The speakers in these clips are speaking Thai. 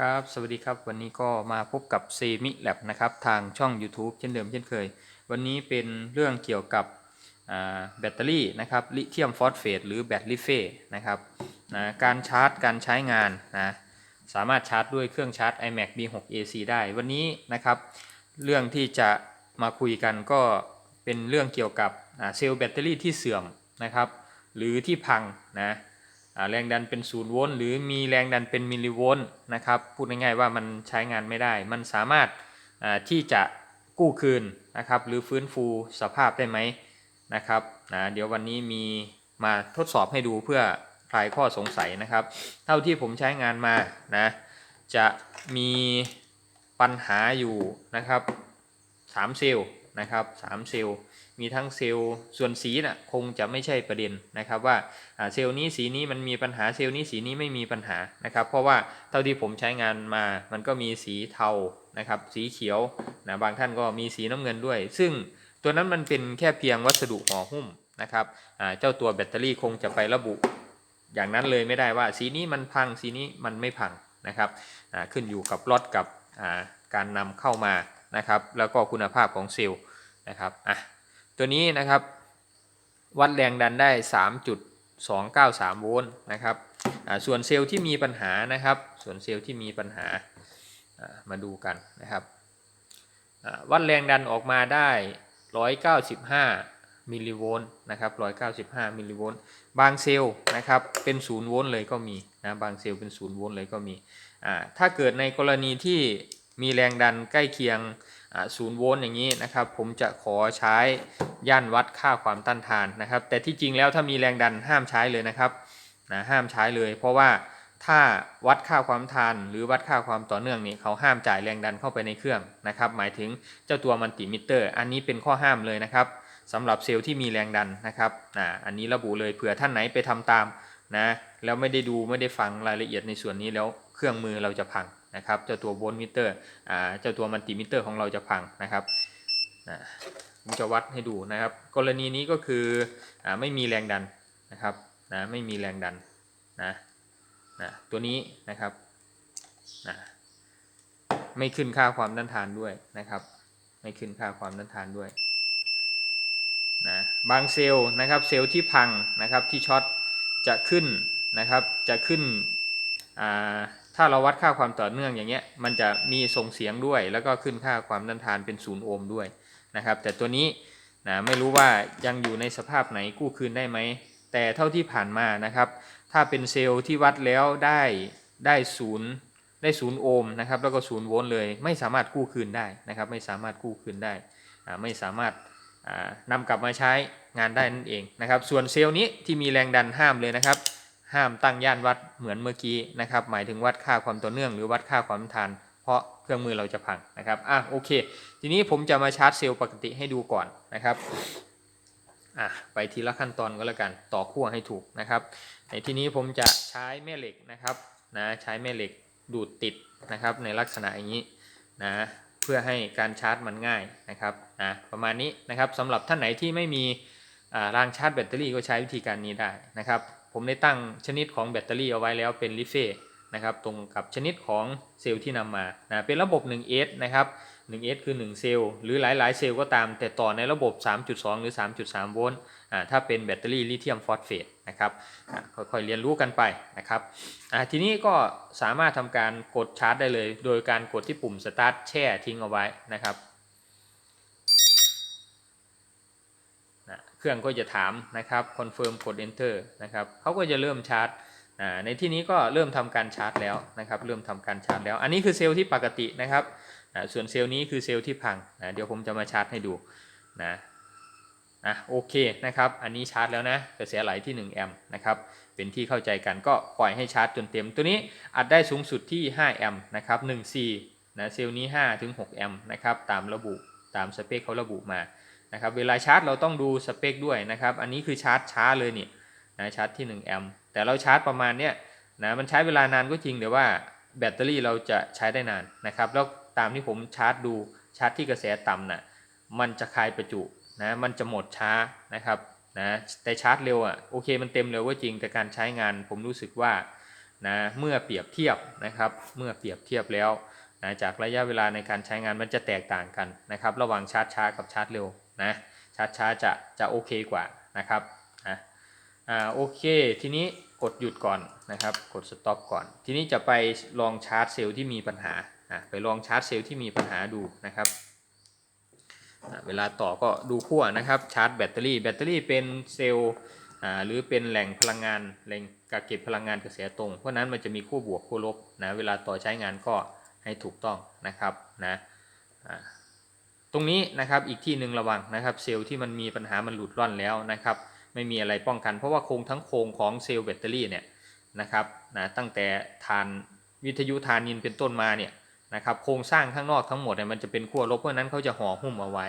ครับ สวัสดีครับ วันนี้ก็มาพบกับเซมิแลบนะครับ ทางช่อง YouTube เช่นเดิมเช่นเคย วันนี้เป็นเรื่องเกี่ยวกับแบตเตอรี่นะครับลิเธียมฟอสเฟตหรือแบตลิเฟนะครับนะการชาร์จการใช้งานนะสามารถชาร์จด้วยเครื่องชาร์จ iMac B6 AC ได้ วันนี้นะครับ เรื่องที่จะมาคุยกันก็เป็นเรื่องเกี่ยวกับเซลล์แบตเตอรี่ที่เสื่อมนะครับ หรือที่พังนะ แรงดันเป็นศูนย์โวลต์หรือมีแรงดันเป็นมิลลิโวลต์นะครับพูดง่ายๆว่ามันใช้งานไม่ได้ มันสามารถที่จะกู้คืนนะครับหรือฟื้นฟูสภาพได้ไหมนะครับนะเดี๋ยววันนี้มีมาทดสอบให้ดูเพื่อคลายข้อสงสัยนะครับ เท่าที่ผมใช้งานมานะจะมีปัญหาอยู่นะครับ3เซลล์นะครับ3เซลล์ มีทั้งเซลล์ส่วนสีน่ะคงจะไม่ใช่ประเด็นนะครับว่าเซลล์นี้สีนี้มันมีปัญหาเซลล์นี้สีนี้ไม่มีปัญหานะครับ เพราะว่าเท่าที่ผมใช้งานมามันก็มีสีเทานะครับ สีเขียวนะบางท่านก็มีสีน้ำเงินด้วย ซึ่งตัวนั้นมันเป็นแค่เพียงวัสดุห่อหุ้มนะครับเจ้าตัวแบตเตอรี่คงจะไประบุ อย่างนั้นเลยไม่ได้ว่าสีนี้มันพังสีนี้มันไม่พังนะครับขึ้นอยู่กับรถกับการนำเข้ามานะครับ แล้วก็คุณภาพของเซลล์นะครับอะ ตัวนี้นะครับ วัดแรงดันได้ 3.293 โวลต์นะครับส่วนเซลล์ที่มีปัญหานะครับ ส่วนเซลล์ที่มีปัญหามาดูกันนะครับวัดแรงดันออกมาได้ 195 มิลลิโวลต์นะครับ 195 มิลลิโวลต์ บางเซลล์นะครับ เป็น0โวลต์เลยก็มีนะ บางเซลล์เป็น0โวลต์เลยก็มี ถ้าเกิดในกรณีที่มีแรงดันใกล้เคียง อ่า0โวลต์อย่างนี้นะครับ ผมจะขอใช้ย่านวัดค่าความต้านทานนะครับ แต่ที่จริงแล้วถ้ามีแรงดันห้ามใช้เลยนะครับนะห้ามใช้เลย เพราะว่าถ้าวัดค่าความทานหรือวัดค่าความต่อเนื่องนี่เขาห้ามจ่ายแรงดันเข้าไปในเครื่องนะครับ หมายถึงเจ้าตัวมัลติมิเตอร์ อันนี้เป็นข้อห้ามเลยนะครับสำหรับเซลล์ที่มีแรงดันนะครับอันนี้ระบุเลยเผื่อท่านไหนไปทำตามนะแล้วไม่ได้ดูไม่ได้ฟังรายละเอียดในส่วนนี้แล้วเครื่องมือเราจะพัง นะครับเจ้าตัวโวลต์มิเตอร์อ่าเจ้าตัวมัลติมิเตอร์ของเราจะพังนะครับนะผมจะวัดให้ดูนะครับ กรณีนี้ก็คืออ่าไม่มีแรงดันนะครับนะไม่มีแรงดันนะนะตัวนี้นะครับนะไม่ขึ้นค่าความต้านทานด้วยนะครับ ไม่ขึ้นค่าความต้านทานด้วยนะบางเซลล์นะครับเซลล์ที่พังนะครับที่ช็อตจะขึ้นนะครับจะขึ้นอ่า ถ้าเราวัดค่าความต่อเนื่องอย่างเงี้ย มันจะมีส่งเสียงด้วย แล้วก็ขึ้นค่าความต้านทานเป็นศูนย์โอห์มด้วยนะครับ แต่ตัวนี้นะไม่รู้ว่ายังอยู่ในสภาพไหนกู้คืนได้ไหม แต่เท่าที่ผ่านมานะครับ ถ้าเป็นเซลล์ที่วัดแล้วได้ได้ศูนย์ได้ศูนย์โอห์มนะครับ แล้วก็ศูนย์โวลต์เลย ไม่สามารถกู้คืนได้นะครับ ไม่สามารถกู้คืนได้อ่าไม่สามารถอ่านำกลับมาใช้งานได้นั่นเองนะครับ ส่วนเซลล์นี้ที่มีแรงดันห้ามเลยนะครับ ห้ามตั้งย่านวัดเหมือนเมื่อกี้นะครับ หมายถึงวัดค่าความต่อเนื่องหรือวัดค่าความต้านทาน เพราะเครื่องมือเราจะพังนะครับอะโอเค ทีนี้ผมจะมาชาร์จเซลล์ปกติให้ดูก่อนนะครับอะไปทีละขั้นตอนก็แล้วกันต่อขั้วให้ถูกนะครับ ในที่นี้ผมจะใช้แม่เหล็กนะครับนะใช้แม่เหล็กดูดติดนะครับในลักษณะอย่างนี้นะเพื่อให้การชาร์จมันง่ายนะครับนะประมาณนี้นะครับสำหรับท่านไหนที่ไม่มีอ่ารางชาร์จแบตเตอรี่ก็ใช้วิธีการนี้ได้นะครับ ผมได้ตั้งชนิดของแบตเตอรี่เอาไว้แล้วเป็นลิเฟ่นะครับตรงกับชนิดของเซลล์ที่นำมานะเป็นระบบ 1S นะครับ 1S คือ 1 เซลล์หรือหลาย ๆ เซลล์ก็ตาม แต่ต่อในระบบ 3.2 หรือ 3.3 โวลต์ถ้าเป็นแบตเตอรี่ลิเธียมฟอสเฟตนะครับค่อย ๆ เรียนรู้กันไปนะครับทีนี้ก็สามารถทำการกดชาร์จได้เลย โดยการกดที่ปุ่มสตาร์ทแช่ทิ้งเอาไว้นะครับนะ เครื่องก็จะถามนะครับคอนเฟิร์มกด enter นะครับเขาก็จะเริ่มชาร์จในที่นี้ก็เริ่มทำการชาร์จแล้วนะครับ เริ่มทำการชาร์จแล้ว อันนี้คือเซลล์ที่ปกตินะครับส่วนเซลล์นี้คือเซลล์ที่พังนะเดี๋ยวผมจะมาชาร์จให้ดูนะอะโอเคนะครับ อันนี้ชาร์จแล้วนะกระแสไหลที่1แอมป์นะครับเป็นที่เข้าใจกันก็ปล่อยให้ชาร์จจนเต็ม ตัวนี้อัดได้สูงสุดที่5แอมป์นะครับ1 C นะเซลล์นี้5ถึง6แอมป์นะครับตามระบุตามสเปคเขาระบุมา นะครับเวลาชาร์จเราต้องดูสเปคด้วยนะครับ อันนี้คือชาร์จช้าเลยเนี่ยนะชาร์จที่1แอมป์แต่เราชาร์จประมาณเนี้ยนะมันใช้เวลานานก็จริงแต่ว่าแบตเตอรี่เราจะใช้ได้นานนะครับ แล้วตามที่ผมชาร์จดูชาร์จที่กระแสต่ำน่ะมันจะคายประจุนะมันจะหมดช้านะครับนะแต่ชาร์จเร็วอะโอเคมันเต็มเร็วก็จริงแต่การใช้งานผมรู้สึกว่านะเมื่อเปรียบเทียบนะครับ เมื่อเปรียบเทียบแล้วนะจากระยะเวลาในการใช้งานมันจะแตกต่างกันนะครับ ระหว่างชาร์จช้ากับชาร์จเร็ว นะชาร์จช้าจะจะโอเคกว่านะครับนะอ่าโอเค ทีนี้กดหยุดก่อนนะครับ กดสต็อปก่อน ทีนี้จะไปลองชาร์จเซลล์ที่มีปัญหาอะไปลองชาร์จเซลล์ที่มีปัญหาดูนะครับอ่าเวลาต่อก็ดูขั้วนะครับชาร์จแบตเตอรี่ แบตเตอรี่เป็นเซลล์อ่าหรือเป็นแหล่งพลังงานแหล่งกักเก็บพลังงานกระแสตรง เพราะฉะนั้นมันจะมีขั้วบวกขั้วลบนะเวลาต่อใช้งานก็ให้ถูกต้องนะครับนะอ่า ตรงนี้นะครับอีกที่หนึ่งระวังนะครับเซลล์ที่มันมีปัญหามันหลุดร่อนแล้วนะครับไม่มีอะไรป้องกันเพราะว่าโครงทั้งโครงของเซลล์แบตเตอรี่เนี่ยนะครับนะตั้งแต่ทานวิทยุทานินเป็นต้นมาเนี่ยนะครับโครงสร้างข้างนอกทั้งหมดเนี่ยมันจะเป็นขั้วลบเพราะนั้นเขาจะห่อหุ้มเอาไว้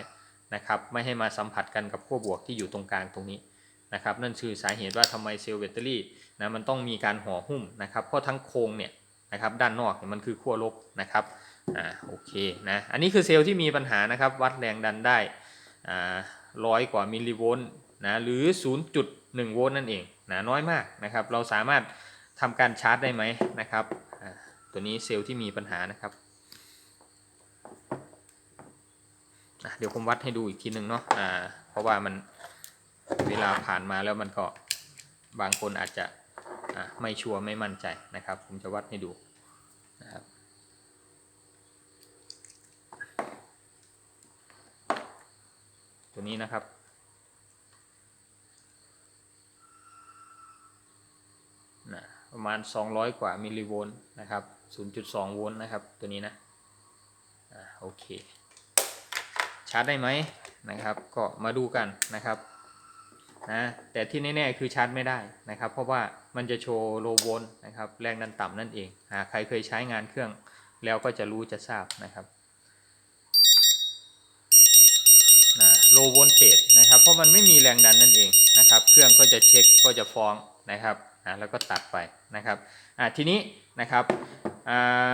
นะครับไม่ให้มาสัมผัสกันกับขั้วบวกที่อยู่ตรงกลางตรงนี้นะครับนั่นคือสาเหตุว่าทำไมเซลล์แบตเตอรี่นะมันต้องมีการห่อหุ้มนะครับเพราะทั้งโครงเนี่ยนะครับด้านนอกเนี่ยมันคือขั้วลบนะครับ อ่าโอเคนะอันนี้คือเซลล์ที่มีปัญหานะครับ วัดแรงดันได้อ่าร้อยกว่ามิลลิโวลต์นะหรือ 0.1 โวลต์นั่นเองนะน้อยมากนะครับ เราสามารถทำการชาร์จได้ไหมนะครับอ่าตัวนี้เซลล์ที่มีปัญหานะครับอะเดี๋ยวผมวัดให้ดูอีกทีหนึ่งเนาะอ่าเพราะว่ามันเวลาผ่านมาแล้วมันก็บางคนอาจจะอะไม่ชัวร์ไม่มั่นใจนะครับ ผมจะวัดให้ดูนะครับ ตัว นี้นะครับนะประมาณ 200 กว่ามิลลิโวลต์นะครับ 0.2 โวลต์นะครับ ตัวนี้นะอ่าโอเค ชาร์จได้ไหมนะครับ ก็มาดูกันนะครับนะแต่ที่แน่ๆคือชาร์จไม่ได้นะครับ เพราะว่ามันจะโชว์โลโวลต์นะครับ แรงดันต่ำนั่นเองหากใครเคยใช้งานเครื่องแล้วก็จะรู้จะทราบนะครับ โลโวลเตจนะครับ เพราะมันไม่มีแรงดันนั่นเองนะครับ เครื่องก็จะเช็คก็จะฟ้องนะครับอ่าแล้วก็ตัดไปนะครับอ่าทีนี้นะครับอ่า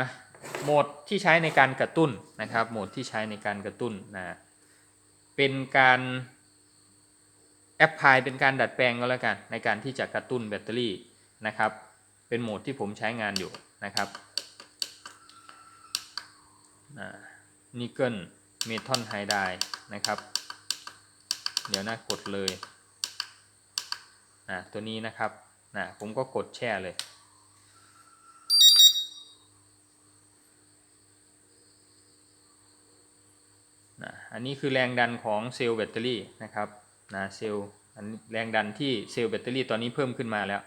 โหมดที่ใช้ในการกระตุ้นนะครับ โหมดที่ใช้ในการกระตุ้นนะเป็นการแอปพลายเป็นการดัดแปลงก็แล้วกัน ในการที่จะกระตุ้นแบตเตอรี่นะครับ เป็นโหมดที่ผมใช้งานอยู่นะครับนิกเกิลเมทัลไฮไดนะครับ เดี๋ยวนะกดเลยนะตัวนี้นะครับนะผมก็กดแช่เลย นะอันนี้คือแรงดันของเซลล์แบตเตอรี่นะครับนะเซลล์อันแรงดันที่เซลล์แบตเตอรี่ตอนนี้เพิ่มขึ้นมาแล้ว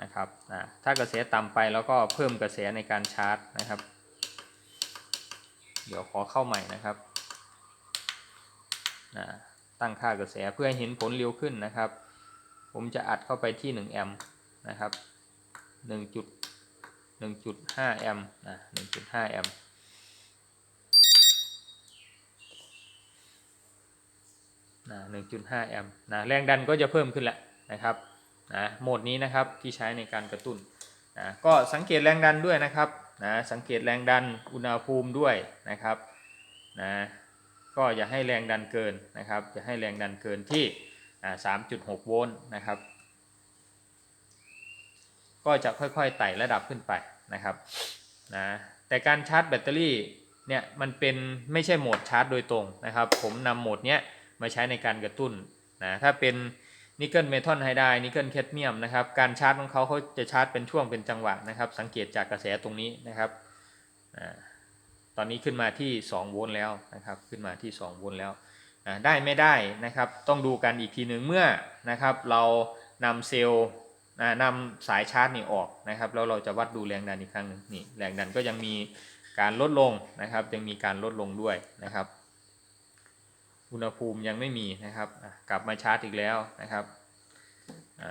นะครับนะถ้ากระแสต่ำไปแล้วก็เพิ่มกระแสในการชาร์จนะครับ เดี๋ยวขอเข้าใหม่นะครับนะ ตั้งค่ากระแสเพื่อให้เห็นผลเร็วขึ้นนะครับ ผมจะอัดเข้าไปที่ 1 แอมป์นะครับ1จุด1.5 แอมป์นะ1.5 แอมป์นะ1.5 แอมป์นะแรงดันก็จะเพิ่มขึ้นแหละนะครับนะโหมดนี้นะครับที่ใช้ในการกระตุ้นนะก็สังเกตแรงดันด้วยนะครับนะสังเกตแรงดันอุณหภูมิด้วยนะครับนะ ก็อย่าให้แรงดันเกินนะครับอย่าให้แรงดันเกินที่ 3.6 โวลต์นะครับ ก็จะค่อยๆไต่ระดับขึ้นไปนะครับนะแต่การชาร์จแบตเตอรี่เนี่ยมันเป็นไม่ใช่โหมดชาร์จโดยตรงนะครับ ผมนำโหมดเนี้ยมาใช้ในการกระตุ้นนะถ้าเป็นนิกเกิลเมทัลไฮไดนิกเกิลแคดเมียมนะครับการชาร์จของเขาเขาจะชาร์จเป็นช่วงเป็นจังหวะนะครับ สังเกตจากกระแสตรงนี้นะครับอ ตอนนี้ขึ้นมาที่ 2 โวลต์แล้วนะครับขึ้นมาที่ 2 โวลต์แล้วได้ไม่ได้นะครับต้องดูกันอีกทีหนึ่งเมื่อนะครับเรานำเซลล์นำสายชาร์จนี่ออกนะครับแล้วเราจะวัดดูแรงดันอีกครั้งนึงนี่แรงดันก็ยังมีการลดลงนะครับยังมีการลดลงด้วยนะครับ อุณหภูมิยังไม่มีนะครับกลับมาชาร์จอีกแล้วนะครับอ่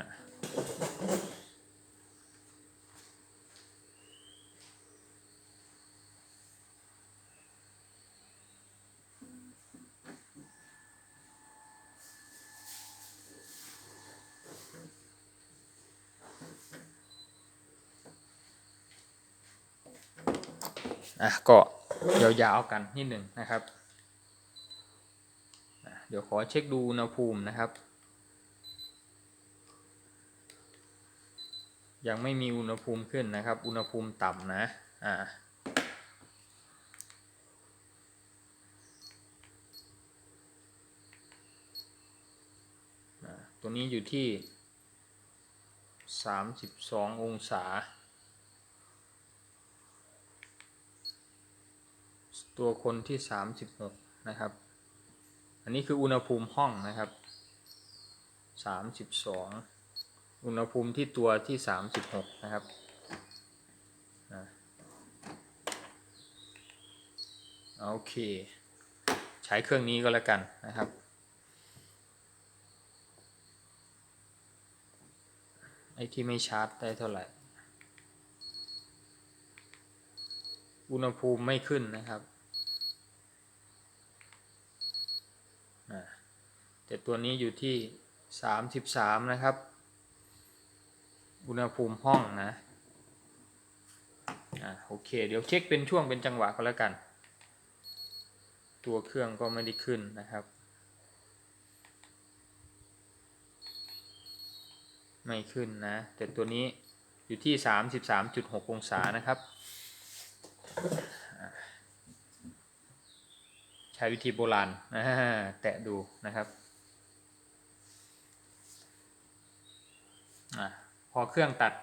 อะก็ยาวๆกันนิดหนึ่งนะครับ เดี๋ยวขอเช็คดูอุณหภูมินะครับ ยังไม่มีอุณหภูมิขึ้นนะครับ อุณหภูมิต่ำนะอ่าอ่าตัวนี้อยู่ที่ 32 องศา ตัวคนที่36นะครับ อันนี้คืออุณหภูมิห้องนะครับ32อุณหภูมิที่ตัวที่36นะครับอะโอเค ใช้เครื่องนี้ก็แล้วกันนะครับไอ้ที่ไม่ชาร์จได้เท่าไหร่ อุณหภูมิไม่ขึ้นนะครับอะ แต่ตัวนี้อยู่ที่ 33 นะครับ อุณหภูมิห้องนะอะโอเค เดี๋ยวเช็คเป็นช่วงเป็นจังหวะก็แล้วกัน ตัวเครื่องก็ไม่ได้ขึ้นนะครับ ไม่ขึ้นนะ แต่ตัวนี้อยู่ที่ 33.6 องศานะครับ ใช้วิธีโบราณแตะดูนะครับอพอเครื่องตัด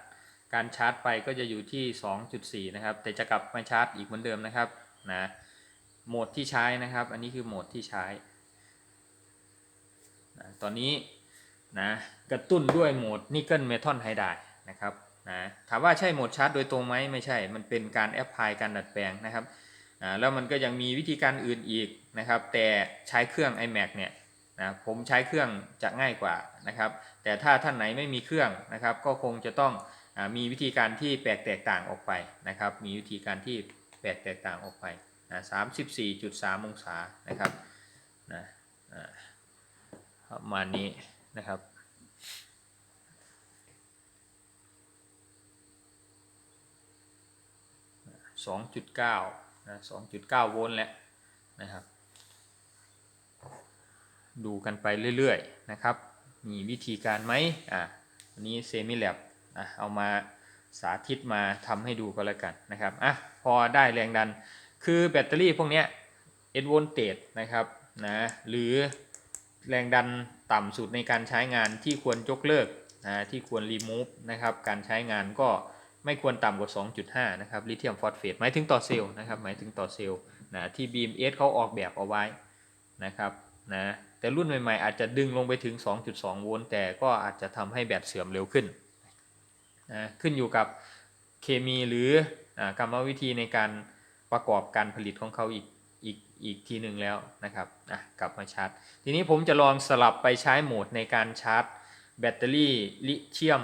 การชาร์จไปก็จะอยู่ที่ 2.4 นะครับ แต่จะกลับมาชาร์จอีกเหมือนเดิมนะครับนะโหมดที่ใช้นะครับ อันนี้คือโหมดที่ใช้นะตอนนี้นะกระตุ้นด้วยโหมดนิกเกิลเมทัลไฮไดนะครับนะถามว่าใช่โหมดชาร์จโดยตรงไหมไม่ใช่ มันเป็นการแอปพลายการดัดแปลงนะครับ แล้วมันก็ยังมีวิธีการอื่นอีกนะครับ แต่ใช้เครื่อง iMac เนี่ยนะผมใช้เครื่องจะง่ายกว่านะครับ แต่ถ้าท่านไหนไม่มีเครื่องนะครับ ก็คงจะต้องอมีวิธีการที่แปลกแตกต่างออกไปนะครับ มีวิธีการที่แปลกแตกต่างออกไปนะ34.3องศานะครับนะประมาณนี้นะครับ2.9 นะ2.9โวลต์แล้วนะครับ ดูกันไปเรื่อยๆนะครับ มีวิธีการไหมอะอันนี้เซมิแลบอะเอามาสาธิตมาทำให้ดูก็แล้วกันนะครับอะพอได้แรงดัน คือแบตเตอรี่พวกเนี้ยเอ็นโวลเตจนะครับนะหรือแรงดันต่ำสุดในการใช้งานที่ควรยกเลิกนะที่ควรรีมูฟนะครับการใช้งานก็ ไม่ควรต่ำกว่า 2.5 นะครับลิเธียมฟอสเฟตหมายถึงต่อเซลล์นะครับหมายถึงต่อเซลล์นะที่ BMS เขาออกแบบเอาไว้นะครับนะแต่รุ่นใหม่ๆ อาจจะดึงลงไปถึง 2.2 โวลต์แต่ก็อาจจะทำให้แบตเสื่อมเร็วขึ้นนะขึ้นอยู่กับเคมีหรือกรรมวิธีในการประกอบการผลิตของเขาอีกอีกอีกทีหนึ่งแล้วนะครับอะกลับมาชาร์จ ทีนี้ผมจะลองสลับไปใช้โหมดในการชาร์จ แบตเตอรี่ลิเธียม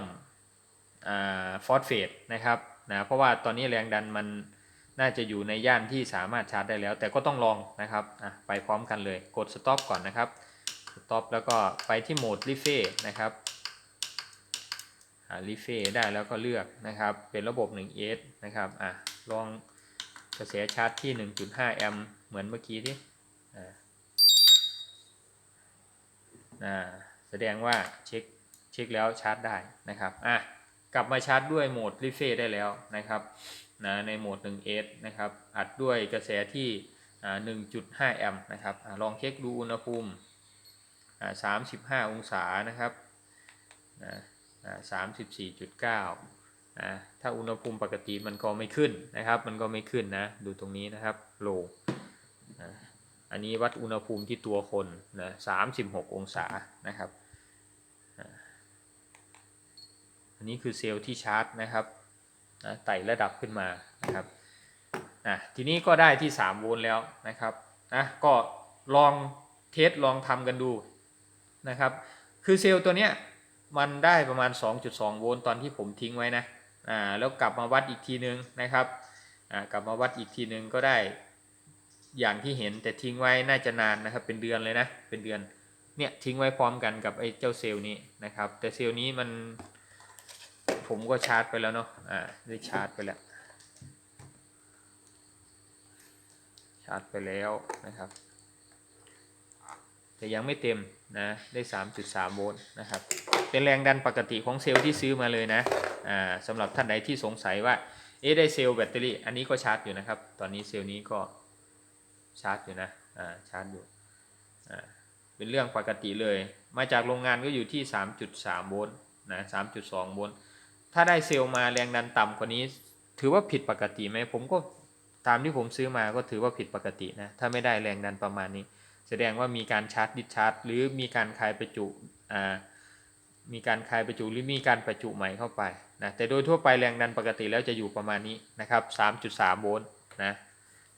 ฟอสเฟตนะครับนะเพราะว่าตอนนี้แรงดันมันน่าจะอยู่ในย่านที่สามารถชาร์จได้แล้ว แต่ก็ต้องลองนะครับอะไปพร้อมกันเลยกด stop ก่อนนะครับ stop แล้วก็ไปที่โหมดรีเฟนะครับรีเฟได้แล้วก็เลือกนะครับ เป็นระบบ 1S นะครับอะลองกระแสชาร์จที่ 1.5 แอมป์เหมือนเมื่อกี้ดิอ่อ่าแสดงว่าเช็คเช็คแล้วชาร์จได้นะครับอะ กลับมาชาร์จด้วยโหมดรีเฟได้แล้วนะครับนะในโหมด 1S นะครับอัดด้วยกระแสที่อ่า1.5 แอมป์นะครับลองเช็คดูอุณหภูมิ 35 องศานะครับนะอ่า34.9นะถ้าอุณหภูมิปกติมันก็ไม่ขึ้นนะครับ มันก็ไม่ขึ้นนะดูตรงนี้นะครับโลอันนี้วัดอุณหภูมิที่ตัวคนนะ36 องศานะครับอ่า อันนี้คือเซลล์ที่ชาร์จนะครับนะไต่ระดับขึ้นมานะครับอะทีนี้ก็ได้ที่ 3 โวลต์แล้วนะครับนะก็ลองเทสลองทำกันดูนะครับ คือเซลล์ตัวเนี้ยมันได้ประมาณ 2.2 โวลต์ตอนที่ผมทิ้งไว้นะอ่าแล้วกลับมาวัดอีกทีนึงนะครับอ่ากลับมาวัดอีกทีนึงก็ได้อย่างที่เห็นแต่ทิ้งไว้น่าจะนานนะครับเป็นเดือนเลยนะเป็นเดือนเนี่ยทิ้งไว้พร้อมกันกับไอ้เจ้าเซลล์นี้นะครับแต่เซลล์นี้มัน ผมก็ชาร์จไปแล้วเนาะอ่าได้ชาร์จไปแล้ว ชาร์จไปแล้วนะครับ แต่ยังไม่เต็มนะได้3.3โวลต์นะครับ เป็นแรงดันปกติของเซลล์ที่ซื้อมาเลยนะอ่าสำหรับท่านใดที่สงสัยว่าเอ๊ะได้เซลล์แบตเตอรี่ อันนี้ก็ชาร์จอยู่นะครับ ตอนนี้เซลล์นี้ก็ชาร์จอยู่นะอ่าชาร์จอยู่อ่าเป็นเรื่องปกติเลย มาจากโรงงานก็อยู่ที่ 3.3 โวลต์นะ 3.2 โวลต์ ถ้าได้เซลล์มาแรงดันต่ำกว่านี้ ถือว่าผิดปกติไหมผมก็ตามที่ผมซื้อมาก็ถือว่าผิดปกตินะถ้าไม่ได้แรงดันประมาณนี้ แสดงว่ามีการชาร์จดิชาร์จหรือมีการคลายประจุอ่ามีการคลายประจุหรือมีการประจุใหม่เข้าไปนะแต่โดยทั่วไปแรงดันปกติแล้วจะอยู่ประมาณนี้นะครับ3.3โวลต์นะ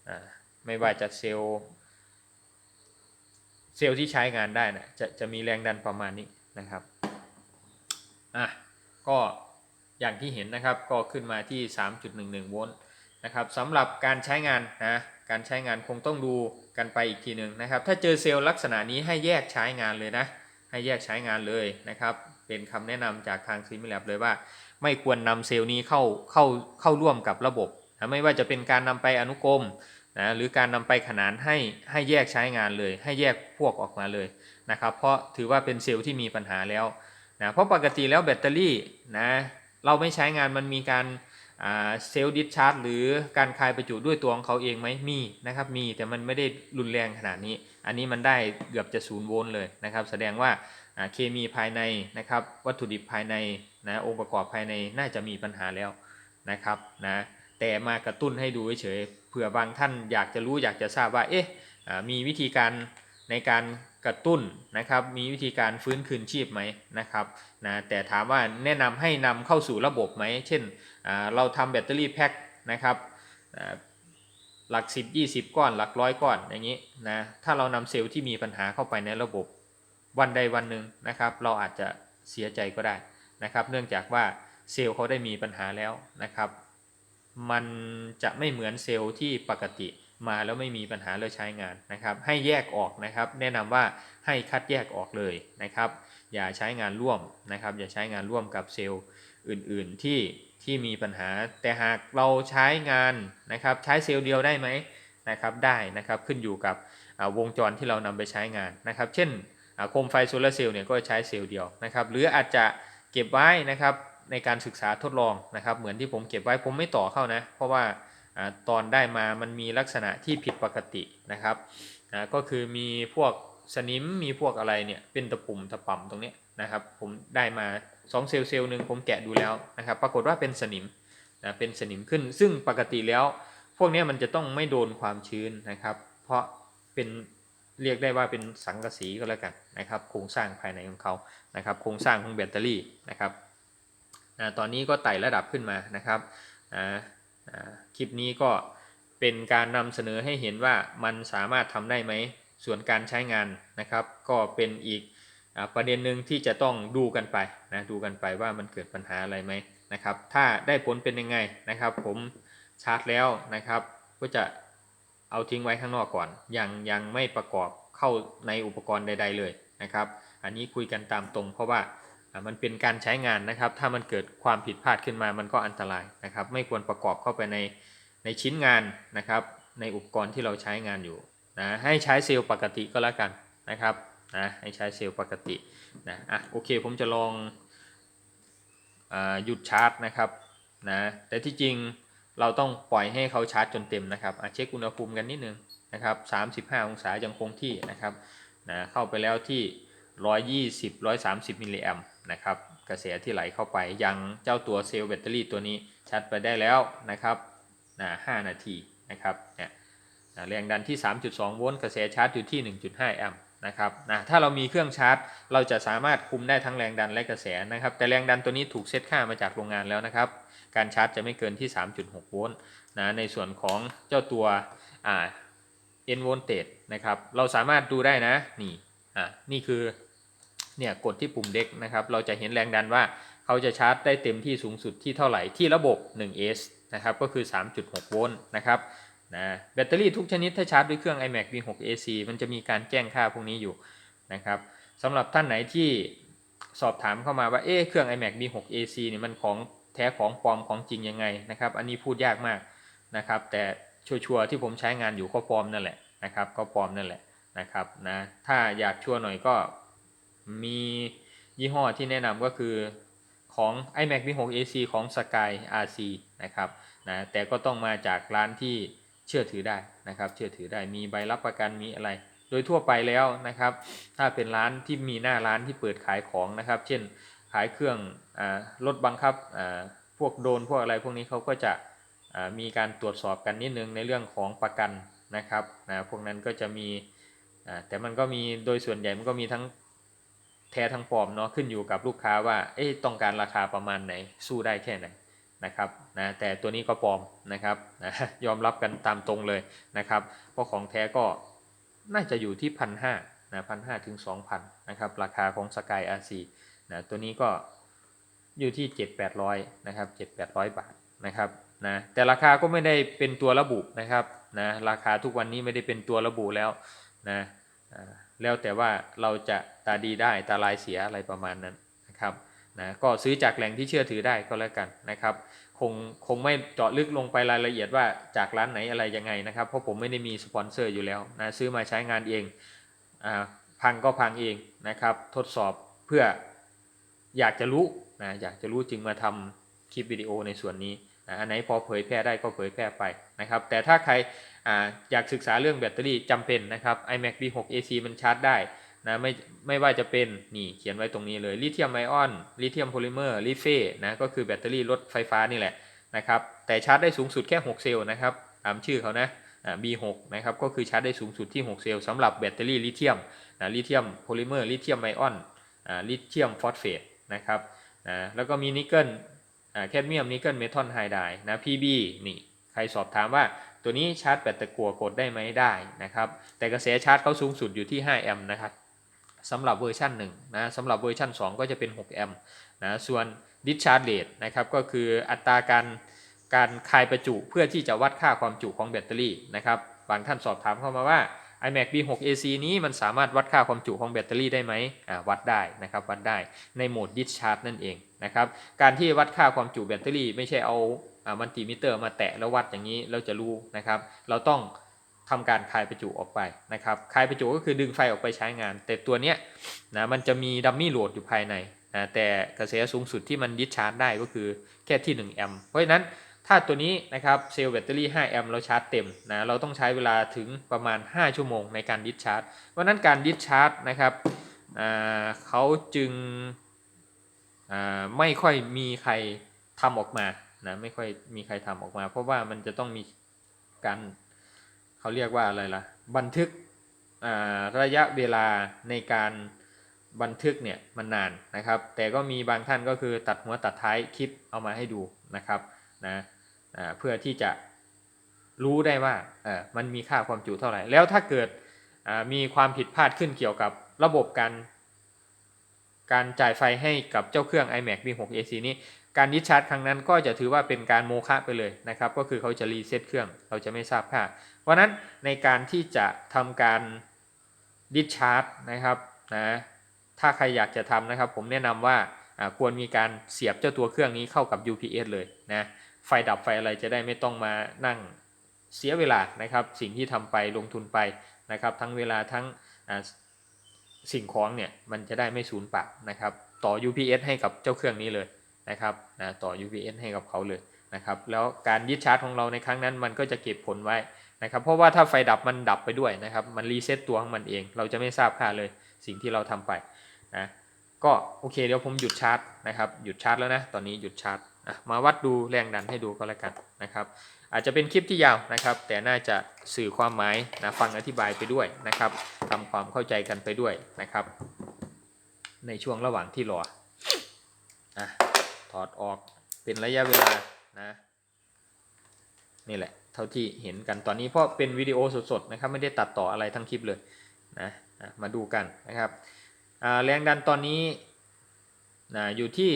อ่าไม่ว่าจะเซลล์เซลล์ที่ใช้งานได้นะจะจะมีแรงดันประมาณนี้นะครับอะก็ อย่างที่เห็นนะครับก็ขึ้นมาที่ 3.11 โวลต์นะครับสำหรับการใช้งานนะการใช้งานคงต้องดูกันไปอีกทีหนึ่งนะครับ ถ้าเจอเซลล์ลักษณะนี้ให้แยกใช้งานเลยนะ ให้แยกใช้งานเลยนะครับ เป็นคำแนะนำจากทางซีมิแลบเลยว่า ไม่ควรนำเซลล์นี้เข้าเข้าเข้าร่วมกับระบบนะไม่ว่าจะเป็นการนำไปอนุกรมนะหรือการนำไปขนานให้ให้แยกใช้งานเลย ให้แยกพวกออกมาเลยนะครับ เพราะถือว่าเป็นเซลล์ที่มีปัญหาแล้วนะเพราะปกติแล้วแบตเตอรี่นะ เราไม่ใช้งานมันมีการเซลล์ดิสชาร์จหรือการคลายประจุด้วยตัวของเขาเองไหมมีนะครับมีแต่มันไม่ได้รุนแรงขนาดนี้ อันนี้มันได้เกือบจะศูนย์โวลต์เลยนะครับ แสดงว่าเคมีภายในนะครับ วัตถุดิบภายในนะองค์ประกอบภายในน่าจะมีปัญหาแล้วนะครับนะแต่มากระตุ้นให้ดูเฉยๆเผื่อบางท่านอยากจะรู้อยากจะทราบว่าเอ๊ะมีวิธีการในการ กระตุ้นนะครับมีวิธีการฟื้นคืนชีพไหมนะครับนะแต่ถามว่าแนะนำให้นำเข้าสู่ระบบไหม เช่นเราทำแบตเตอรี่แพ็คนะครับหลัก 10 20 ก้อน หลักร้อยก้อนอย่างนี้นะถ้าเรานำเซลล์ที่มีปัญหาเข้าไปในระบบวันใดวันหนึ่งนะครับ เราอาจจะเสียใจก็ได้นะครับ เนื่องจากว่าเซลล์เขาได้มีปัญหาแล้วนะครับ มันจะไม่เหมือนเซลล์ที่ปกติ มาแล้วไม่มีปัญหาแล้วใช้งานนะครับ ให้แยกออกนะครับ แนะนำว่าให้คัดแยกออกเลยนะครับ อย่าใช้งานร่วมนะครับ อย่าใช้งานร่วมกับเซลล์อื่นๆที่ที่มีปัญหา แต่หากเราใช้งานนะครับใช้เซลล์เดียวได้ไหมนะครับได้นะครับขึ้นอยู่กับวงจรที่เรานำไปใช้งานนะครับ เช่นโคมไฟโซลาร์เซลล์เนี่ยก็ใช้เซลล์เดียวนะครับหรืออาจจะเก็บไว้นะครับในการศึกษาทดลองนะครับ เหมือนที่ผมเก็บไว้ผมไม่ต่อเข้านะ เพราะว่า ตอนได้มามันมีลักษณะที่ผิดปกตินะครับก็คือมีพวกสนิมมีพวกอะไรเนี่ยเป็นตะปุ่มตะป่ำตรงนี้นะครับ ผมได้มา2เซลล์เซลล์หนึ่งผมแกะดูแล้วนะครับ ปรากฏว่าเป็นสนิมนะเป็นสนิมขึ้น ซึ่งปกติแล้ว พวกนี้มันจะต้องไม่โดนความชื้นนะครับ เพราะเป็นเรียกได้ว่าเป็นสังกะสีก็แล้วกันนะครับ โครงสร้างภายในของเขานะครับ โครงสร้างของแบตเตอรี่นะครับตอนนี้ก็ไต่ระดับขึ้นมานะครับ คลิปนี้ก็เป็นการนำเสนอให้เห็นว่ามันสามารถทำได้ไหม ส่วนการใช้งานนะครับ ก็เป็นอีกประเด็นหนึ่งที่จะต้องดูกันไปนะดูกันไปว่ามันเกิดปัญหาอะไรไหมนะครับ ถ้าได้ผลเป็นยังไงนะครับ ผมชาร์จแล้วนะครับ ก็จะเอาทิ้งไว้ข้างนอกก่อน ยังยังไม่ประกอบเข้าในอุปกรณ์ใด ๆ เลยนะครับ อันนี้คุยกันตามตรงเพราะว่า มันเป็นการใช้งานนะครับ ถ้ามันเกิดความผิดพลาดขึ้นมามันก็อันตรายนะครับ ไม่ควรประกอบเข้าไปในในชิ้นงานนะครับ ในอุปกรณ์ที่เราใช้งานอยู่นะให้ใช้เซลล์ปกติก็แล้วกันนะครับนะให้ใช้เซลล์ปกตินะอะโอเคผมจะลองอหยุดชาร์จนะครับนะแต่ที่จริงเราต้องปล่อยให้เขาชาร์จจนเต็มนะครับอะเช็คอุณหภูมิกันนิดนึงนะครับ35 องศายังคงที่นะครับนะเข้าไปแล้วที่ 120 130มิลลิแอมป์ นะครับ กระแสที่ไหลเข้าไปยังเจ้าตัวเซลล์แบตเตอรี่ตัวนี้ชาร์จไปได้แล้วนะครับนะ5นาทีนะครับเนี่ยแรงดันที่ 3.2 โวลต์กระแสชาร์จอยู่ที่ 1.5 แอมป์นะครับนะถ้าเรามีเครื่องชาร์จ เราจะสามารถคุมได้ทั้งแรงดันและกระแสนะครับ แต่แรงดันตัวนี้ถูกเซตค่ามาจากโรงงานแล้วนะครับ การชาร์จจะไม่เกินที่ 3.6 โวลต์นะในส่วนของเจ้าตัวอ่า n voltage นะครับ เราสามารถดูได้นะ นี่ อ่านี่คือ เนี่ยกดที่ปุ่มเด็กนะครับเราจะเห็นแรงดันว่าเขาจะชาร์จได้เต็มที่สูงสุดที่เท่าไหร่ที่ระบบ 1S นะครับก็คือ 3.6 โวลต์นะครับนะแบตเตอรี่ทุกชนิดถ้าชาร์จด้วยเครื่อง iMac V6 AC มันจะมีการแจ้งค่าพวกนี้อยู่นะครับสำหรับท่านไหนที่สอบถามเข้ามาว่าเอ๊ะเครื่อง iMac V6 AC เนี่ยมันของแท้ของปลอมของจริงยังไงนะครับ อันนี้พูดยากมากนะครับ แต่ชัวร์ที่ผมใช้งานอยู่ก็ปลอมนั่นแหละนะครับ ก็ปลอมนั่นแหละนะครับนะถ้าอยากชัวร์หน่อยก็ มียี่ห้อที่แนะนำก็คือของ iMac V6 AC ของ Sky RC นะครับนะแต่ก็ต้องมาจากร้านที่เชื่อถือได้นะครับ เชื่อถือได้มีใบรับประกันมีอะไร โดยทั่วไปแล้วนะครับ ถ้าเป็นร้านที่มีหน้าร้านที่เปิดขายของนะครับ เช่นขายเครื่องอารถบังคับอ่าพวกโดนพวกอะไรพวกนี้เขาก็จะอ่ามีการตรวจสอบกันนิดนึงในเรื่องของประกันนะครับนะพวกนั้นก็จะมีอ่าแต่มันก็มีโดยส่วนใหญ่มันก็มีทั้ง แท้ทั้งปลอมเนาะขึ้นอยู่กับลูกค้าว่าเอ๊ะต้องการราคาประมาณไหนสู้ได้แค่ไหนนะครับนะแต่ตัวนี้ก็ปลอมนะครับนะยอมรับกันตามตรงเลยนะครับเพราะของแท้ก็น่าจะอยู่ที่พันห้านะพันห้าถึงสองพันนะครับราคาของสกายอาซีนะตัวนี้ก็อยู่ที่เจ็ดแปดร้อยนะครับเจ็ดแปดร้อยบาทนะครับนะแต่ราคาก็ไม่ได้เป็นตัวระบุนะครับนะราคาทุกวันนี้ไม่ได้เป็นตัวระบุแล้วนะอ่า แล้วแต่ว่าเราจะตาดีได้ตาลายเสียอะไรประมาณนั้นนะครับนะก็ซื้อจากแหล่งที่เชื่อถือได้ก็แล้วกันนะครับคงคงไม่เจาะลึกลงไปรายละเอียดว่าจากร้านไหนอะไรยังไงนะครับ เพราะผมไม่ได้มีสปอนเซอร์อยู่แล้วนะซื้อมาใช้งานเองอ่าพังก็พังเองนะครับ ทดสอบเพื่ออยากจะรู้นะอยากจะรู้จึงมาทำคลิปวิดีโอในส่วนนี้นะอันไหนพอเผยแพร่ได้ก็เผยแพร่ไปนะครับ แต่ถ้าใคร อยากศึกษาเรื่องแบตเตอรี่จำเป็นนะครับ iMac V6 AC มันชาร์จได้นะไม่ไม่ว่าจะเป็นนี่เขียนไว้ตรงนี้เลยลิเธียมไอออนลิเธียมโพลิเมอร์ลิเฟนะก็คือแบตเตอรี่รถไฟฟ้านี่แหละนะครับแต่ชาร์จได้สูงสุดแค่ 6 เซลล์นะครับตามชื่อเขานะอ่า B6 นะครับก็คือชาร์จได้สูงสุดที่ 6 เซลล์สำหรับแบตเตอรี่ลิเธียมนะลิเธียมโพลิเมอร์ลิเธียมไอออนลิเธียมฟอสเฟตนะครับนะแล้วก็มีนิกเกิลแคดเมียมนิกเกิลเมทัลไฮไดร์นะ PB นี่ใครสอบถามว่า ตัวนี้ชาร์จแบตตะกัวกดได้ไหมได้นะครับ แต่กระแสชาร์จเขาสูงสุดอยู่ที่ 5 แอมป์นะครับสำหรับเวอร์ชัน1นะสำหรับเวอร์ชัน2 ก็จะเป็น 6 แอมป์นะส่วน discharge rate นะครับก็คืออัตราการการคายประจุเพื่อที่จะวัดค่าความจุของแบตเตอรี่นะครับบางท่านสอบถามเข้ามาว่า iMac B6 AC นี้มันสามารถวัดค่าความจุของแบตเตอรี่ได้ไหมอ่าวัดได้นะครับวัดได้ในโหมด discharge นั่นเองนะครับการที่วัดค่าความจุแบตเตอรี่ไม่ใช่เอาอ่า มัลติมิเตอร์มาแตะแล้ววัดอย่างนี้เราจะรู้นะครับ เราต้องทำการคายประจุออกไปนะครับคายประจุก็คือดึงไฟออกไปใช้งาน แต่ตัวเนี้ยนะมันจะมีดัมมี่โหลดอยู่ภายในนะแต่กระแสสูงสุดที่มันดิสชาร์จได้ก็คือแค่ที่ 1 แอมป์เพราะฉะนั้นถ้าตัวนี้นะครับเซลล์แบตเตอรี่ 5 แอมป์เราชาร์จเต็มนะเราต้องใช้เวลาถึงประมาณ 5 ชั่วโมงในการดิสชาร์จเพราะฉะนั้นการดิสชาร์จนะครับอ่าเขาจึงอ่าไม่ค่อยมีใครทำออกมา นะไม่ค่อยมีใครทำออกมา เพราะว่ามันจะต้องมีการเขาเรียกว่าอะไรล่ะ บันทึกอ่าระยะเวลาในการบันทึกเนี่ยมันนานนะครับ แต่ก็มีบางท่านก็คือตัดหัวตัดท้ายคลิปเอามาให้ดูนะครับนะเพื่อที่จะรู้ได้ว่ามันมีค่าความจุเท่าไหร่ แล้วถ้าเกิดอ่ามีความผิดพลาดขึ้นเกี่ยวกับระบบการการจ่ายไฟให้กับเจ้าเครื่อง iMac V6 AC นี้ การดิสชาร์จครั้งนั้นก็จะถือว่าเป็นการโมฆะไปเลยนะครับ ก็คือเขาจะรีเซ็ตเครื่องเราจะไม่ทราบค่า เพราะนั้นในการที่จะทำการดิสชาร์จนะครับนะถ้าใครอยากจะทำนะครับ ผมแนะนำว่าอ่าควรมีการเสียบเจ้าตัวเครื่องนี้เข้ากับ UPS เลยนะไฟดับไฟอะไรจะได้ไม่ต้องมานั่งเสียเวลานะครับ สิ่งที่ทำไปลงทุนไปนะครับ ทั้งเวลาทั้งสิ่งของเนี่ยมันจะได้ไม่สูญเปล่านะครับ ต่อ UPS ให้กับเจ้าเครื่องนี้เลย นะครับนะต่อ UPS ให้กับเขาเลยนะครับแล้วการยึดชาร์จของเราในครั้งนั้นมันก็จะเก็บผลไว้นะครับเพราะว่าถ้าไฟดับมันดับไปด้วยนะครับมันรีเซ็ตตัวของมันเอง เราจะไม่ทราบค่าเลยสิ่งที่เราทำไปนะก็โอเคเดี๋ยวผมหยุดชาร์จนะครับหยุดชาร์จแล้วนะตอนนี้หยุดชาร์จอะมาวัดดูแรงดันให้ดูก็แล้วกันนะครับอาจจะเป็นคลิปที่ยาวนะครับ แต่น่าจะสื่อความหมายนะฟังอธิบายไปด้วยนะครับทำความเข้าใจกันไปด้วยนะครับ ในช่วงระหว่างที่รออะ ถอดออกเป็นระยะเวลานะนี่แหละ เท่าที่เห็นกันตอนนี้เพราะเป็นวิดีโอสดๆนะครับไม่ได้ตัดต่ออะไรทั้งคลิปเลยนะมาดูกันนะครับแรงดันตอนนี้นะอยู่ที่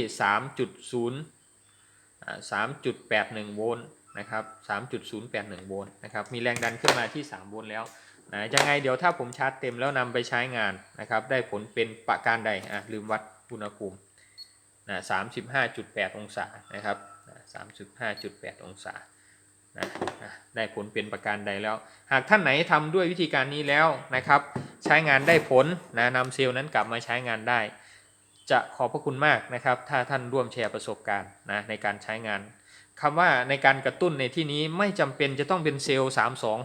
3.0อ่า3.81 โวลต์นะครับ 3.081 โวลต์นะครับ มีแรงดันขึ้นมาที่ 3 โวลต์แล้วนะยังไงเดี๋ยวถ้าผมชาร์จเต็มแล้วนำไปใช้งานนะครับ ได้ผลเป็นประการใดอะลืมวัดอุณหภูมิ นะสามสิบห้าจุดแปดองศานะครับสามสิบห้าจุดแปดองศานะอะได้ผลเป็นประการใดแล้ว หากท่านไหนทำด้วยวิธีการนี้แล้วนะครับ ใช้งานได้ผลนะนำเซลล์นั้นกลับมาใช้งานได้ จะขอบพระคุณมากนะครับ ถ้าท่านร่วมแชร์ประสบการณ์นะในการใช้งาน คำว่าในการกระตุ้นในที่นี้ไม่จำเป็นจะต้องเป็นเซลล์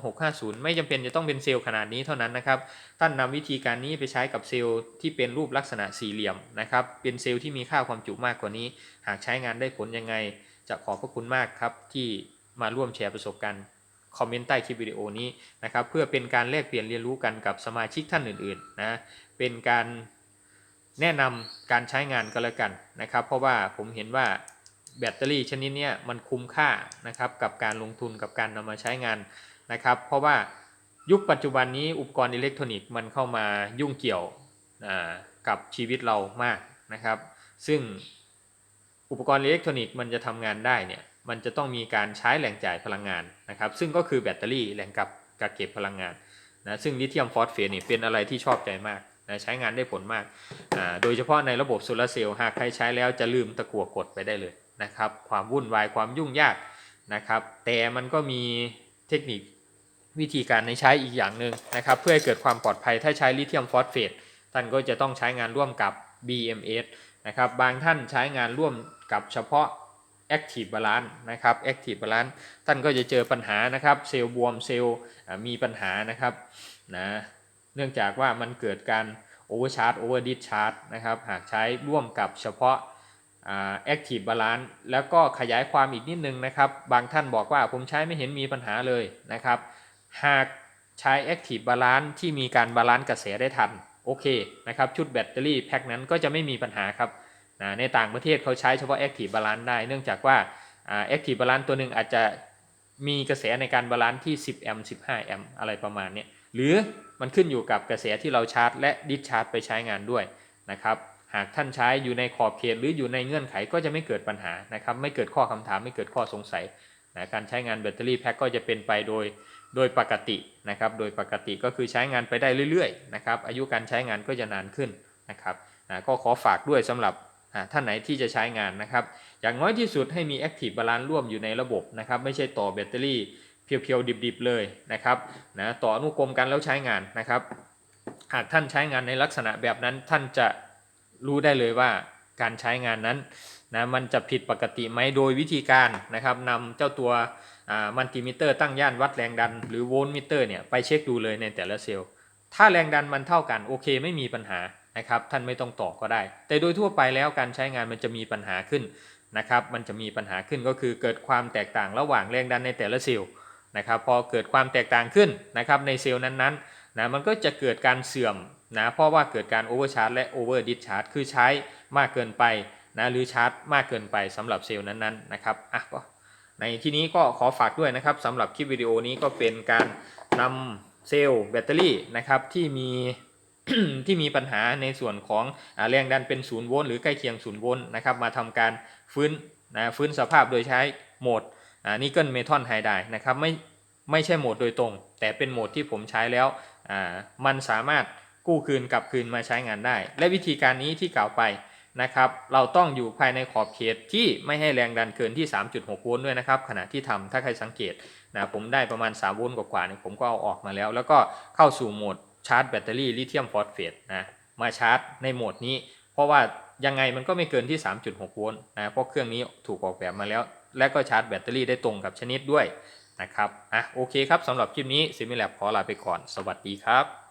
32650 ไม่จำเป็นจะต้องเป็นเซลล์ขนาดนี้เท่านั้นนะครับ ท่านนำวิธีการนี้ไปใช้กับเซลล์ที่เป็นรูปลักษณะสี่เหลี่ยมนะครับ เป็นเซลล์ที่มีค่าความจุมากกว่านี้ หากใช้งานได้ผลยังไง จะขอบพระคุณมากครับ ที่มาร่วมแชร์ประสบการณ์คอมเมนต์ใต้คลิปวิดีโอนี้นะครับเพื่อเป็นการแลกเปลี่ยนเรียนรู้กันกับสมาชิกท่านอื่นๆนะเป็นการแนะนำการใช้งานก็แล้วกันนะครับ เพราะว่าผมเห็นว่า แบตเตอรี่ชนิดนี้มันคุ้มค่านะครับกับการลงทุนกับการนำมาใช้งานนะครับ เพราะว่ายุคปัจจุบันนี้อุปกรณ์อิเล็กทรอนิกส์มันเข้ามายุ่งเกี่ยวกับชีวิตเรามากนะครับ ซึ่งอุปกรณ์อิเล็กทรอนิกส์มันจะทำงานได้เนี่ยมันจะต้องมีการใช้แหล่งจ่ายพลังงานนะครับ ซึ่งก็คือแบตเตอรี่แหล่งกับกักเก็บพลังงานนะซึ่งลิเธียมฟอสเฟตนี่เป็นอะไรที่ชอบใจมากนะใช้งานได้ผลมาก โดยเฉพาะในระบบโซลาเซลล์หากใครใช้แล้วจะลืมตะกั่วกดไปได้เลย นะครับ ความวุ่นวายความยุ่งยากนะครับ แต่มันก็มีเทคนิควิธีการในใช้อีกอย่างหนึ่งนะครับ เพื่อให้เกิดความปลอดภัยถ้าใช้ลิเธียมฟอสเฟตท่านก็จะต้องใช้งานร่วมกับ BMS นะครับ บางท่านใช้งานร่วมกับเฉพาะ Active Balance นะครับ Active Balance ท่านก็จะเจอปัญหานะครับ เซลล์บวมเซลล์มีปัญหานะครับนะเนื่องจากว่ามันเกิดการ Overcharge Over Discharge นะครับ หากใช้ร่วมกับเฉพาะ แอ่า Active Balance แล้วก็ขยายความอีกนิดนึงนะครับ บางท่านบอกว่าผมใช้ไม่เห็นมีปัญหาเลยนะครับ หากใช้ Active Balance ที่มีการบาลานซ์กระแสได้ทัน โอเคนะครับ ชุดแบตเตอรี่แพ็คนั้นก็จะไม่มีปัญหาครับนะในต่างประเทศเขาใช้เฉพาะ Active Balance ได้ เนื่องจากว่าแอ่า Active Balance ตัวหนึ่งอาจจะมีกระแสในการบาลานซ์ที่ 10 แอมป์ 15 แอมป์อะไรประมาณนี้หรือมันขึ้นอยู่กับกระแสที่เราชาร์จ และดิสชาร์จไปใช้งานด้วยนะครับ หากท่านใช้อยู่ในขอบเขตหรืออยู่ในเงื่อนไขก็จะไม่เกิดปัญหานะครับ ไม่เกิดข้อคำถามไม่เกิดข้อสงสัยนะการใช้งานแบตเตอรี่แพ็คก็จะเป็นไปโดยโดยปกตินะครับ โดยปกติก็คือใช้งานไปได้เรื่อยๆนะครับ อายุการใช้งานก็จะนานขึ้นนะครับก็ขอฝากด้วยสำหรับท่านไหนที่จะใช้งานนะครับ อย่างน้อยที่สุดให้มี Active Balance ร่วมอยู่ในระบบนะครับ ไม่ใช่ต่อแบตเตอรี่เพียวๆดิบๆเลยนะครับนะต่ออนุกรมกันแล้วใช้งานนะครับ หากท่านใช้งานในลักษณะแบบนั้นท่านจะ รู้ได้เลยว่าการใช้งานนั้นนะมันจะผิดปกติไหมโดยวิธีการนะครับนำเจ้าตัวมัลติมิเตอร์ตั้งย่านวัดแรงดัน หรือโวลต์มิเตอร์เนี่ยไปเช็คดูเลยในแต่ละเซลล์ ถ้าแรงดันมันเท่ากันโอเคไม่มีปัญหานะครับท่านไม่ต้องต่อก็ได้ แต่โดยทั่วไปแล้วการใช้งานมันจะมีปัญหาขึ้นนะครับมันจะมีปัญหาขึ้นก็คือเกิดความแตกต่างระหว่างแรงดันในแต่ละเซลล์นะครับพอเกิดความแตกต่างขึ้นนะครับในเซลล์นั้นๆนะมันก็จะเกิดการเสื่อม นะเพราะว่าเกิดการโอเวอร์ชาร์จและโอเวอร์ดิสชาร์จคือใช้มากเกินไปนะหรือชาร์จมากเกินไปสำหรับเซลล์นั้นๆนะครับอะก็ในที่นี้ก็ขอฝากด้วยนะครับสำหรับคลิปวิดีโอนี้ก็เป็นการนำเซลล์แบตเตอรี่นะครับที่มีที่มีปัญหาในส่วนของอแรงดันเป็น0โวลต์หรือใกล้เคียง0โวลต์นะครับมาทำการฟื้นนะฟื้นสภาพโดยใช้โหมดนิกเกิลเมทัลไฮไดนะครับไม่ไม่ใช่โหมดโดยตรง แต่เป็นโหมดที่ผมใช้แล้วอ่ามันสามารถ กู้คืนกลับคืนมาใช้งานได้ และวิธีการนี้ที่กล่าวไปนะครับ เราต้องอยู่ภายในขอบเขตที่ไม่ให้แรงดันเกินที่ 3.6 โวลต์ด้วยนะครับ ขณะที่ทำถ้าใครสังเกตนะผมได้ประมาณ 3 โวลต์กว่าๆเนี่ยผมก็เอาออกมาแล้ว แล้วก็เข้าสู่โหมดชาร์จแบตเตอรี่ลิเธียมฟอสเฟตนะมาชาร์จในโหมดนี้ เพราะว่ายังไงมันก็ไม่เกินที่ 3.6 โวลต์นะเพราะเครื่องนี้ถูกออกแบบมาแล้ว และก็ชาร์จแบตเตอรี่ได้ตรงกับชนิดด้วยนะครับอะโอเคครับสำหรับคลิปนี้ซิมิแลบขอลาไปก่อน สวัสดีครับ